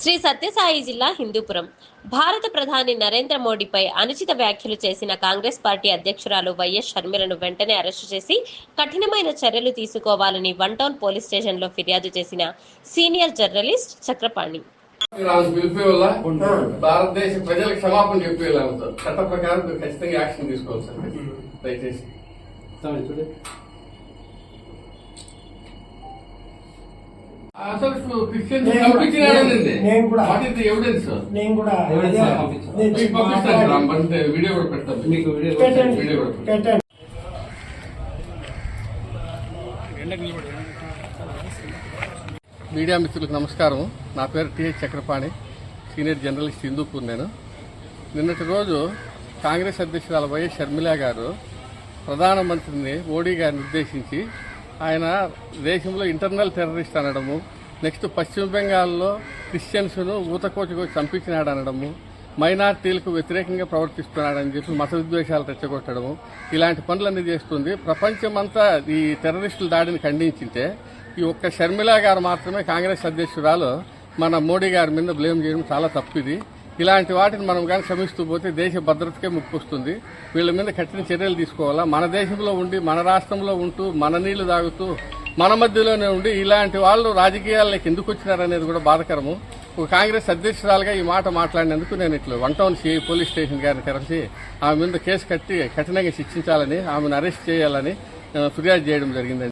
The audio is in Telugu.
శ్రీ సత్యసాయి జిల్లా హిందూపురం. భారత ప్రధాని నరేంద్ర మోడీపై అనుచిత వ్యాఖ్యలు చేసిన కాంగ్రెస్ పార్టీ అధ్యక్షురాలు వైఎస్ షర్మిలను వెంటనే అరెస్టు చేసి కఠినమైన చర్యలు తీసుకోవాలని వన్ టౌన్ పోలీస్ స్టేషన్లో ఫిర్యాదు చేసిన సీనియర్ జర్నలిస్ట్ చక్రపాణి. భారతదేశ ప్రజలకు క్షమాపణ చెప్పే సార్ చట్ట ప్రకారం మీరు ఖచ్చితంగా యాక్షన్ తీసుకోవాలి సార్. దయచేసి. కూడా పెడతాను. మీకు వీడియో పెట్టండి వీడియో కూడా పెడతాను. పెట్టండి. మీడియా మిత్రులకు నమస్కారం. నా పేరు TH Chakrapani senior journalist Hindupur నేను. నిన్నటి రోజు కాంగ్రెస్ అధ్యక్షురాలు వైఎస్ షర్మిల గారు ప్రధానమంత్రిని మోడీ గారిని ఉద్దేశించి ఆయన దేశంలో ఇంటర్నల్ టెర్రరిస్ట్ అనడము నెక్స్ట్ పశ్చిమ బెంగాల్లో క్రిస్టియన్స్ను ఊతకోచుకు చంపించినాడు అనడము మైనార్టీలకు వ్యతిరేకంగా ప్రవర్తిస్తున్నాడని చెప్పి మత విద్వేషాలు రెచ్చగొట్టడము ఇలాంటి పనులన్నీ చేస్తుంది. ప్రపంచమంతా ఈ టెర్రరిస్టుల దాడిని ఖండించింటే ఈ ఒక్క షర్మిలా గారు మాత్రమే కాంగ్రెస్ అధ్యక్షురాలు. మన మోడీ గారి మీద బ్లేమ్ చేయడం చాలా తప్పిది ఇలాంటి వాటిని మనం కానీ శ్రమిస్తూ పోతే దేశ భద్రతకే ముప్పు వస్తుంది వీళ్ళ మీద కఠిన చర్యలు తీసుకోవాలా? మన దేశంలో ఉండి మన రాష్ట్రంలో ఉంటూ మన నీళ్ళు తాగుతూ మన మధ్యలోనే ఉండి ఇలాంటి వాళ్ళు రాజకీయాల్లోకి ఎందుకు వచ్చినారనేది కూడా బాధకరము. ఒక కాంగ్రెస్ అధ్యక్షురాలుగా ఈ మాట మాట్లాడినందుకు నేను ఇట్లా one town CI police station గారిని తెరచి ఆమె మీద కేసు కట్టి కఠినంగా శిక్షించాలని ఆమెను అరెస్ట్ చేయాలని ఫిర్యాదు చేయడం జరిగిందండి.